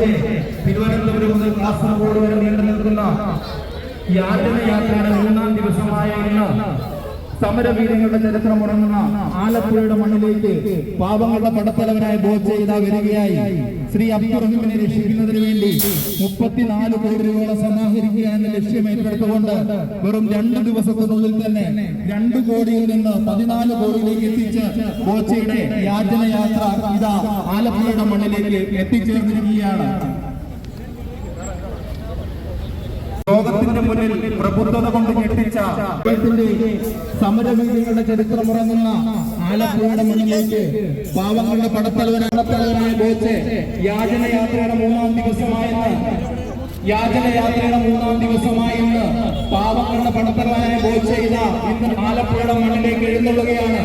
ബോച്ചെ തിരുവനന്തപുരം മുതൽ കാസർഗോഡ് വരെ നീണ്ടു നിൽക്കുന്ന യാതന യാത്രയുടെ മൂന്നാം ദിവസമായ ഇന്ന്. സമരവീരങ്ങളുടെ ചരിത്രം ഉറങ്ങുന്ന ആലപ്പുഴയുടെ മണ്ണിലേക്ക് പാവങ്ങളുടെ പടത്തലവനായ ബോച്ചെ ഇതാ വരികയായി. ശ്രീ അബ്ദുറഹിമിനെ രക്ഷിക്കുന്നതിന് വേണ്ടി മുപ്പത്തിനാല് കോടി രൂപ സമാഹരിക്കുക എന്ന ലക്ഷ്യം ഏറ്റെടുത്തുകൊണ്ട് വെറും രണ്ട് ദിവസത്തിനുള്ളിൽ തന്നെ രണ്ട് കോടിയിൽ നിന്ന് പതിനാല് കോടിയിലേക്ക് എത്തിച്ച് ബോച്ചയുടെ യാചന യാത്ര ഇതാ ആലപ്പുഴയുടെ മണ്ണിലേക്ക് എത്തിച്ചേർന്നിരിക്കുകയാണ്. ലോകത്തിന്റെ മുന്നിൽ പ്രബുദ്ധത കൊണ്ട് ഞെട്ടിച്ച സമരവീതികളുടെ ചരിത്രമുറങ്ങുന്ന ആലപ്പുഴയുടെ മുന്നിലേക്ക് പാവങ്ങളുടെ പടത്തലവനായ ബോച്ച് യാചനയാത്രയുടെ മൂന്നാം ദിവസമായെന്ന് യാചനയാത്രയുടെ മൂന്നാം ദിവസമായെന്ന് പാവങ്ങളുടെ പടത്തലവനായ ബോച്ച് ചെയ്ത ഇന്ന് ആലപ്പുഴയുടെ മണ്ണിലേക്ക് എഴുന്നള്ളുകയാണ്.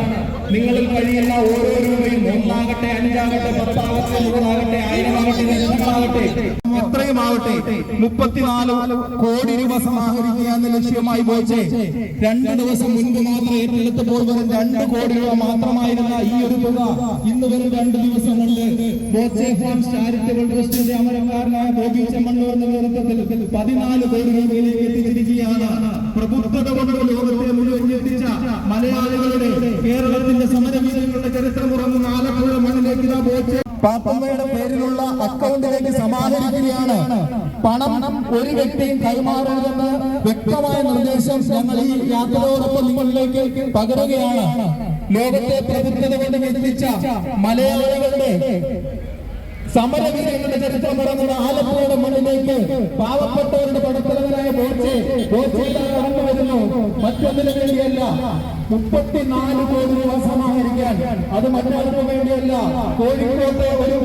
നിങ്ങളിൽ കഴിയുന്ന ഓരോ ഒന്നാകട്ടെ അഞ്ചാകട്ടെ പത്താകട്ടെ നൂറാകട്ടെ ആയിരമാകട്ടെ ലക്ഷങ്ങളാകട്ടെ എത്രയുമാവട്ടെ മുപ്പത്തിനാല് കോടി രൂപ സമാഹരിക്കുക എന്ന ലക്ഷ്യമായി പോയിച്ച് രണ്ട് ദിവസം മുൻപ് മാത്രം ഏറ്റെടുത്തപ്പോൾ വെറും രണ്ട് കോടി രൂപ മാത്രമായിരുന്ന ഈ ഒരു തുക ഇന്ന് വെറും രണ്ട് ദിവസം കൊണ്ട് അമരക്കാരനായ ബോബി ചെമ്മണ്ണൂറിന്റെ നേതൃത്വത്തിൽ പതിനാല് കോടി രൂപയിലേക്ക് എത്തിച്ചിരിക്കുകയാണ്. പ്രബുദ്ധത കൊണ്ട് ലോകത്തെ മുഴുവൻ എത്തിച്ച മലയാളികളുടെ കേരളത്തിന്റെ സമരവീരങ്ങളുടെ ചരിത്രം ഉറങ്ങുന്ന ആലപ്പുഴ മണ്ണിലേക്ക് ഇതാ പാപ്പമ്മയുടെ പേരിലുള്ള അക്കൗണ്ടിലേക്ക് സമാഹരിക്കുകയാണ്. പണം ഒരു വ്യക്തിയും കൈമാറരുതെന്ന് വ്യക്തമായ നിർദ്ദേശം ഞങ്ങൾ ഈ യാത്രയോടൊപ്പം നിങ്ങളിലേക്ക് പകരുകയാണ്. ലോകത്തെ പ്രബുദ്ധത കൊണ്ട് വിധിച്ച മലയാളികളുടെ സമരവീരങ്ങളുടെ ചരിത്രം പറഞ്ഞത് ആലപ്പുഴയുടെ മണ്ണിലേക്ക് പാവപ്പെട്ടവരുടെ പടത്തലവനായ ബോച്ചെ ബോച്ചയിലെ കടന്നു വരുന്നു മറ്റൊന്നിനു വേണ്ടിയല്ല. മുപ്പത്തിനാല് കോടി രൂപ സമാഹരിക്കാൻ അത് മറ്റാർക്കും വേണ്ടിയല്ല. കോഴിക്കോട്ടെ ഒരു